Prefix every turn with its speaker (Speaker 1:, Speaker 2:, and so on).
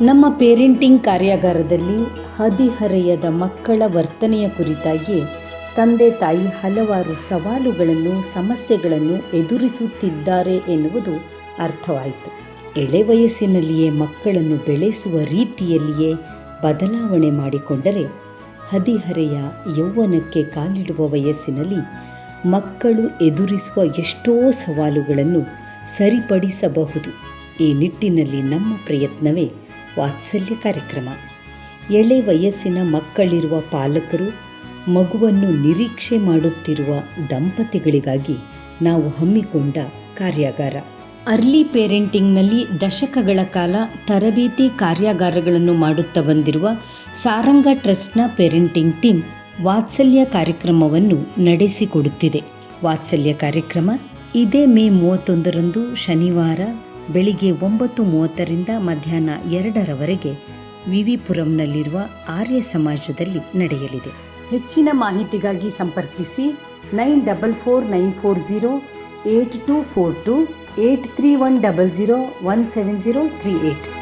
Speaker 1: ನಮ್ಮ ಪೇರೆಂಟಿಂಗ್ ಕಾರ್ಯಾಗಾರದಲ್ಲಿ ಹದಿಹರೆಯದ ಮಕ್ಕಳ ವರ್ತನೆಯ ಕುರಿತಾಗಿ ತಂದೆ ತಾಯಿ ಹಲವಾರು ಸವಾಲುಗಳನ್ನು, ಸಮಸ್ಯೆಗಳನ್ನು ಎದುರಿಸುತ್ತಿದ್ದಾರೆ ಎನ್ನುವುದು ಅರ್ಥವಾಯಿತು. ಎಳೆ ವಯಸ್ಸಿನಲ್ಲಿಯೇ ಮಕ್ಕಳನ್ನು ಬೆಳೆಸುವ ರೀತಿಯಲ್ಲಿಯೇ ಬದಲಾವಣೆ ಮಾಡಿಕೊಂಡರೆ ಹದಿಹರೆಯ ಯೌವನಕ್ಕೆ ಕಾಲಿಡುವ ವಯಸ್ಸಿನಲ್ಲಿ ಮಕ್ಕಳು ಎದುರಿಸುವ ಎಷ್ಟೋ ಸವಾಲುಗಳನ್ನು ಸರಿಪಡಿಸಬಹುದು. ಈ ನಿಟ್ಟಿನಲ್ಲಿ ನಮ್ಮ ಪ್ರಯತ್ನವೇ ವಾತ್ಸಲ್ಯ ಕಾರ್ಯಕ್ರಮ. ಎಳೆ ವಯಸ್ಸಿನ ಮಕ್ಕಳಿರುವ ಪಾಲಕರು ಮಗುವನ್ನು ನಿರೀಕ್ಷೆ ಮಾಡುತ್ತಿರುವ ದಂಪತಿಗಳಿಗಾಗಿ ನಾವು ಹಮ್ಮಿಕೊಂಡ ಕಾರ್ಯಾಗಾರ. ಅರ್ಲಿ ಪೇರೆಂಟಿಂಗ್ನಲ್ಲಿ ದಶಕಗಳ ಕಾಲ ತರಬೇತಿ ಕಾರ್ಯಾಗಾರಗಳನ್ನು ಮಾಡುತ್ತಾ ಬಂದಿರುವ ಸಾರಂಗ ಟ್ರಸ್ಟ್ನ ಪೇರೆಂಟಿಂಗ್ ಟೀಮ್ ವಾತ್ಸಲ್ಯ ಕಾರ್ಯಕ್ರಮವನ್ನು ನಡೆಸಿಕೊಡುತ್ತಿದೆ. ವಾತ್ಸಲ್ಯ ಕಾರ್ಯಕ್ರಮ ಇದೇ ಮೇ ಮೂವತ್ತೊಂದರಂದು ಶನಿವಾರ ಬೆಳಿಗ್ಗೆ ಒಂಬತ್ತು ಮೂವತ್ತರಿಂದ ಮಧ್ಯಾಹ್ನ ಎರಡರವರೆಗೆ ವಿವಿಪುರಂನಲ್ಲಿರುವ ಆರ್ಯ ಸಮಾಜದಲ್ಲಿ ನಡೆಯಲಿದೆ. ಹೆಚ್ಚಿನ ಮಾಹಿತಿಗಾಗಿ ಸಂಪರ್ಕಿಸಿ nine double four nine four zero eight two four two eight three one double zero one seven zero three eight.